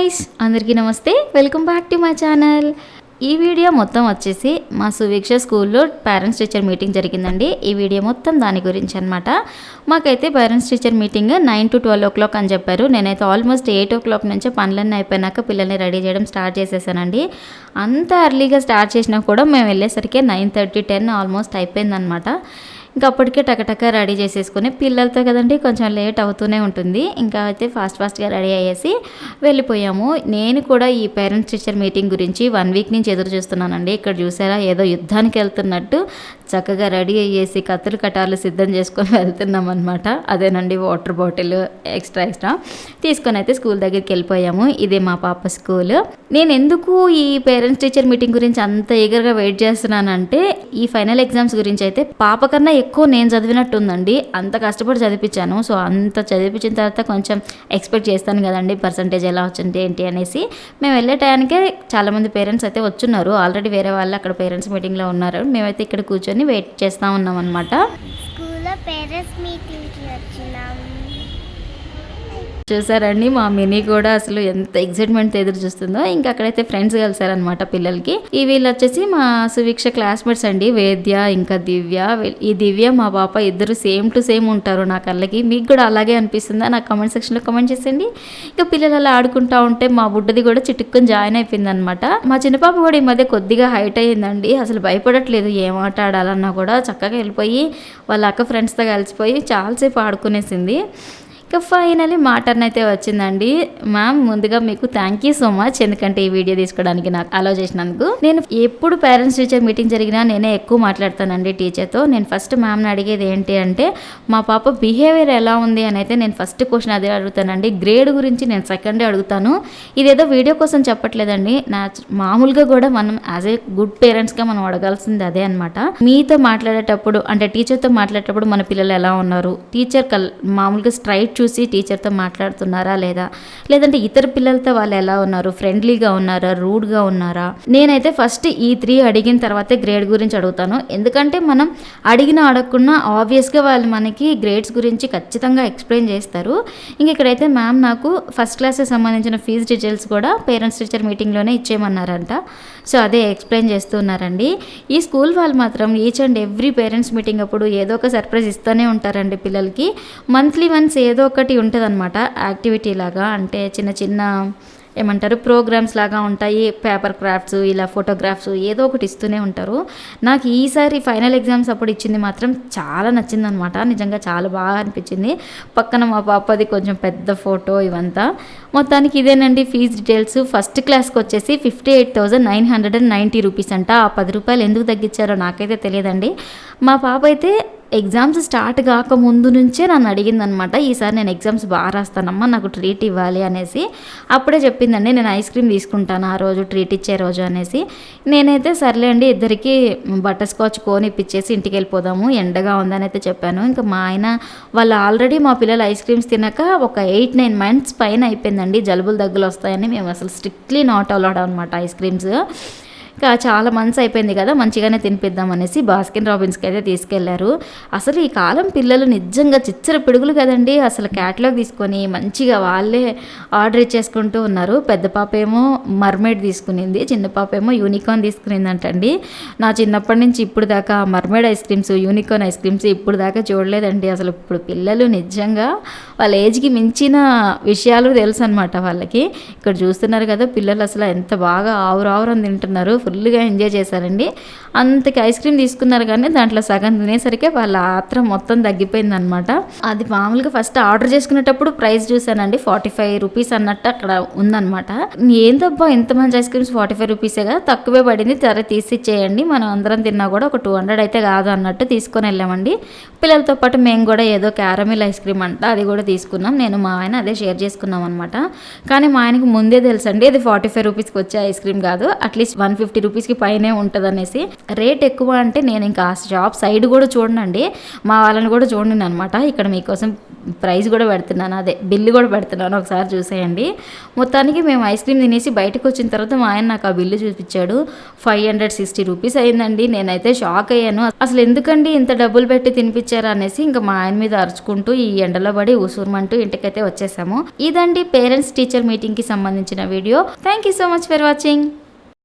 Guys అందరికీ నమస్తే. Welcome back to my channel ఈ వీడియో మొత్తం వచ్చేసి మా సువీక్ష స్కూల్లో పేరెంట్స్ టీచర్ మీటింగ్ జరిగిందండి. ఈ వీడియో మొత్తం దాని గురించి అనమాట మాకైతే parents teacher meeting nine to twelve o'clock అని చెప్పారు. నేనైతే ఆల్మోస్ట్ ఎయిట్ ఓ క్లాక్ నుంచి పనులన్నీ అయిపోయినాక పిల్లల్ని రెడీ చేయడం స్టార్ట్ చేసేసానండి. అంత ఎర్లీగా స్టార్ట్ చేసినా కూడా మేము వెళ్ళేసరికి నైన్ థర్టీ టెన్ ఆల్మోస్ట్ అయిపోయిందనమాట ఇంకా అప్పటికే టకటక రెడీ చేసేసుకుని పిల్లలతో కదండి కొంచెం లేట్ అవుతూనే ఉంటుంది. ఇంకా అయితే ఫాస్ట్ ఫాస్ట్గా రెడీ అయ్యేసి వెళ్ళిపోయాము. నేను కూడా ఈ పేరెంట్స్ టీచర్ మీటింగ్ గురించి వన్ వీక్ నుంచి ఎదురు చూస్తున్నానండి. ఇక్కడ చూసారా? ఏదో యుద్ధానికి వెళ్తున్నట్టు చక్కగా రెడీ అయ్యేసి కత్తులు కటార్లు సిద్ధం చేసుకొని వెళ్తున్నాం అనమాట అదేనండి వాటర్ బాటిల్ ఎక్స్ట్రా ఎక్స్ట్రా తీసుకొని అయితే స్కూల్ దగ్గరికి వెళ్ళిపోయాము. ఇదే మా పాప స్కూల్. నేను ఎందుకు ఈ పేరెంట్స్ టీచర్ మీటింగ్ గురించి అంత ఈగర్గా వెయిట్ చేస్తున్నానంటే ఈ ఫైనల్ ఎగ్జామ్స్ గురించి అయితే పాప కన్నా ఎక్కువ నేను చదివినట్టుందండి. అంత కష్టపడి చదివించాను సో అంత చదివించిన తర్వాత కొంచెం ఎక్స్పెక్ట్ చేస్తాను కదండి పర్సంటేజ్ ఎలా వచ్చింది ఏంటి అనేసి. మేము వెళ్ళే టయానికే చాలామంది పేరెంట్స్ అయితే వచ్చున్నారు. ఆల్రెడీ వేరే వాళ్ళు అక్కడ పేరెంట్స్ మీటింగ్లో ఉన్నారు. మేమైతే ఇక్కడ కూర్చొని వెయిట్ చేస్తూ ఉన్నాం అనమాట స్కూల్లో పేరెంట్స్ మీటింగ్కి వచ్చినాము. చూసారండి. మా మినీ కూడా అసలు ఎంత ఎగ్జైట్మెంట్ ఎదురు చూస్తుందో. ఇంకా అక్కడైతే ఫ్రెండ్స్ కలిసారనమాట పిల్లలకి. ఈ వీళ్ళు వచ్చేసి మా సువీక్ష క్లాస్మేట్స్ అండి. వేద్య ఇంకా దివ్య. ఈ దివ్య మా పాప ఇద్దరు సేమ్ టు సేమ్ ఉంటారు నా కళ్ళకి. మీకు కూడా అలాగే అనిపిస్తుందా? నాకు కామెంట్ సెక్షన్లో కమెంట్ చేసేయండి. ఇంకా పిల్లలు అలా ఆడుకుంటా ఉంటే మా బుడ్డది కూడా చిటుక్కుని జాయిన్ అయిపోయింది అనమాట మా చిన్న పాప కూడా ఈ మధ్య కొద్దిగా హైట్ అయ్యిందండి. అసలు భయపడట్లేదు ఏం ఆట ఆడాలన్నా కూడా. చక్కగా వెళ్ళిపోయి వాళ్ళ అక్క ఫ్రెండ్స్తో కలిసిపోయి చాలాసేపు ఆడుకునేసింది. ఇక ఫైనలీ మా టర్న్ అయితే వచ్చిందండి. మ్యామ్ ముందుగా మీకు థ్యాంక్ యూ సో మచ్ ఎందుకంటే ఈ వీడియో తీసుకోవడానికి నాకు అలో చేసినందుకు. నేను ఎప్పుడు పేరెంట్స్ టీచర్ మీటింగ్ జరిగినా నేనే ఎక్కువ మాట్లాడతానండి టీచర్తో నేను ఫస్ట్ మ్యామ్ని అడిగేది ఏంటి అంటే మా పాప బిహేవియర్ ఎలా ఉంది? అని అయితే నేను ఫస్ట్ క్వశ్చన్ అదే అడుగుతానండి. గ్రేడ్ గురించి నేను సెకండే అడుగుతాను. ఇదేదో వీడియో కోసం చెప్పట్లేదండి. నా మామూలుగా కూడా మనం యాజ్ ఏ గుడ్ పేరెంట్స్గా మనం అడగాల్సింది అదే అనమాట మీతో మాట్లాడేటప్పుడు అంటే టీచర్తో మాట్లాడేటప్పుడు మన పిల్లలు ఎలా ఉన్నారు? టీచర్ కల్ మామూలుగా స్ట్రైట్ చూసి టీచర్తో మాట్లాడుతున్నారా లేదా? లేదంటే ఇతర పిల్లలతో వాళ్ళు ఎలా ఉన్నారు? ఫ్రెండ్లీగా ఉన్నారా? రూడ్గా ఉన్నారా? నేనైతే ఫస్ట్ ఈ త్రీ అడిగిన తర్వాతే గ్రేడ్ గురించి అడుగుతాను. ఎందుకంటే మనం అడిగిన అడగకుండా ఆబ్వియస్గా వాళ్ళు మనకి గ్రేడ్స్ గురించి ఖచ్చితంగా ఎక్స్ప్లెయిన్ చేస్తారు. ఇంక ఇక్కడైతే మ్యామ్ నాకు ఫస్ట్ క్లాస్కి సంబంధించిన ఫీజు డీటెయిల్స్ కూడా పేరెంట్స్ టీచర్ మీటింగ్లోనే ఇచ్చేయమన్నారంట. సో అదే ఎక్స్ప్లెయిన్ చేస్తున్నారండి. ఈ స్కూల్ వాళ్ళు మాత్రం each and every parents meeting అప్పుడు ఏదో ఒక సర్ప్రైజ్ ఇస్తూనే ఉంటారండి పిల్లలకి. మంత్లీ వన్స్ ఏదో ఒకటి ఉంటుందన్నమాట. యాక్టివిటీ లాగా అంటే చిన్న చిన్న ఏమంటారు ప్రోగ్రామ్స్ లాగా ఉంటాయి. పేపర్ క్రాఫ్ట్స్ ఇలా ఫోటోగ్రాఫ్స్ ఏదో ఒకటి ఇస్తూనే ఉంటారు. నాకు ఈసారి ఫైనల్ ఎగ్జామ్స్ అప్పుడు ఇచ్చింది మాత్రం చాలా నచ్చిందనమాట నిజంగా చాలా బాగా అనిపించింది. పక్కన మా పాపది కొంచెం పెద్ద ఫోటో ఇవంతా. మొత్తానికి ఇదేనండి ఫీజు డీటెయిల్స్ ఫస్ట్ క్లాస్కి వచ్చేసి fifty eight thousand nine hundred and ninety rupees అంట. ఆ పది రూపాయలు ఎందుకు తగ్గించారో నాకైతే తెలియదండి. మా పాప అయితే ఎగ్జామ్స్ స్టార్ట్ కాక ముందు నుంచే నన్ను అడిగిందనమాట ఈసారి నేను ఎగ్జామ్స్ బాగా రాస్తానమ్మా నాకు ట్రీట్ ఇవ్వాలి అనేసి. అప్పుడే చెప్పిందండి నేను ఐస్ క్రీమ్ తీసుకుంటాను ఆ రోజు ట్రీట్ ఇచ్చే రోజు అనేసి. నేనైతే సర్లే అండి ఇద్దరికి బటర్ స్కాచ్ కోన్ ఇప్పించేసి ఇంటికి వెళ్ళిపోదాము ఎండగా ఉందని అయితే చెప్పాను. ఇంకా మా ఆయన వాళ్ళు ఆల్రెడీ మా పిల్లలు ఐస్ క్రీమ్స్ తినక ఒక ఎయిట్ నైన్ మంత్స్ పైన అయిపోయిందండి జలుబులు దగ్గులు వస్తాయని మేము అసలు స్ట్రిక్ట్లీ నాట్ అలౌడ్ అనమాట ఐస్ క్రీమ్స్ ఇంకా చాలా మంత్స్ అయిపోయింది కదా మంచిగానే తినిపిద్దాం అనేసి బాస్కిన్ రాబిన్స్కి అయితే తీసుకెళ్ళారు. అసలు ఈ కాలం పిల్లలు నిజంగా చిచ్చర పిడుగులు కదండి. అసలు క్యాట్లాగ్ తీసుకొని మంచిగా వాళ్ళే ఆర్డర్ ఇచ్చేసుకుంటూ ఉన్నారు. పెద్ద పాప ఏమో మర్మేడ్ తీసుకునింది చిన్న పాప ఏమో యూనికార్న్ తీసుకునిందంటండి. నా చిన్నప్పటి నుంచి ఇప్పుడు దాకా mermaid ice creams unicorn ice creams ఇప్పుడు దాకా చూడలేదండి. అసలు ఇప్పుడు పిల్లలు నిజంగా వాళ్ళ ఏజ్కి మించిన విషయాలు తెలుసు అనమాట వాళ్ళకి. ఇక్కడ చూస్తున్నారు కదా పిల్లలు అసలు ఎంత బాగా ఆవురావురం తింటున్నారు. ఫుల్గా ఎంజాయ్ చేశారండి. అంతకి ఐస్ క్రీమ్ తీసుకున్నారు కానీ దాంట్లో సగం తినేసరికి వాళ్ళ ఆత్రం మొత్తం తగ్గిపోయింది అనమాట అది మామూలుగా ఫస్ట్ ఆర్డర్ చేసుకునేటప్పుడు ప్రైస్ చూసానండి ఫార్టీ ఫైవ్ రూపీస్ అన్నట్టు అక్కడ ఉందన్నమాట ఏందబ్బా ఎంత మంచి ఐస్ క్రీమ్స్ ఫార్టీ ఫైవ్ రూపీసేగా? తక్కువే పడింది సరే తీసి ఇచ్చేయండి మనం అందరం తిన్నా కూడా ఒక టూ హండ్రెడ్ అయితే కాదు అన్నట్టు తీసుకొని వెళ్ళామండి. పిల్లలతో పాటు మేము కూడా ఏదో క్యారమిల్ ఐస్ క్రీమ్ అంట అది కూడా తీసుకున్నాం. నేను మా ఆయన అదే షేర్ చేసుకున్నాం అనమాట కానీ మా ఆయనకి ముందే తెలుసండి ఇది ఫార్టీ ఫైవ్ రూపీస్కి వచ్చే ఐస్ క్రీమ్ కాదు at least one fifty fifty రూపీస్కి పైనే ఉంటుంది అనేసి రేట్ ఎక్కువ అంటే నేను ఇంకా ఆ షాప్ సైడ్ కూడా చూడండి మా వాళ్ళని కూడా చూడండి అనమాట ఇక్కడ మీకోసం ప్రైస్ కూడా పెడుతున్నాను. అదే బిల్లు కూడా పెడుతున్నాను. ఒకసారి చూసేయండి. మొత్తానికి మేము ఐస్ క్రీమ్ తినేసి బయటకు వచ్చిన తర్వాత మా ఆయన నాకు ఆ బిల్లు చూపించాడు. ఫైవ్ హండ్రెడ్ సిక్స్టీ రూపీస్ అయిందండి. నేనైతే షాక్ అయ్యాను. అసలు ఎందుకండి ఇంత డబ్బులు పెట్టి తినిపించారా అనేసి ఇంకా మా ఆయన మీద అరుచుకుంటూ ఈ ఎండలో పడి ఉసూరుమంటూ ఇంటికైతే వచ్చేసాము. ఇదండి పేరెంట్స్ టీచర్ మీటింగ్కి సంబంధించిన video. Thank you so much for watching.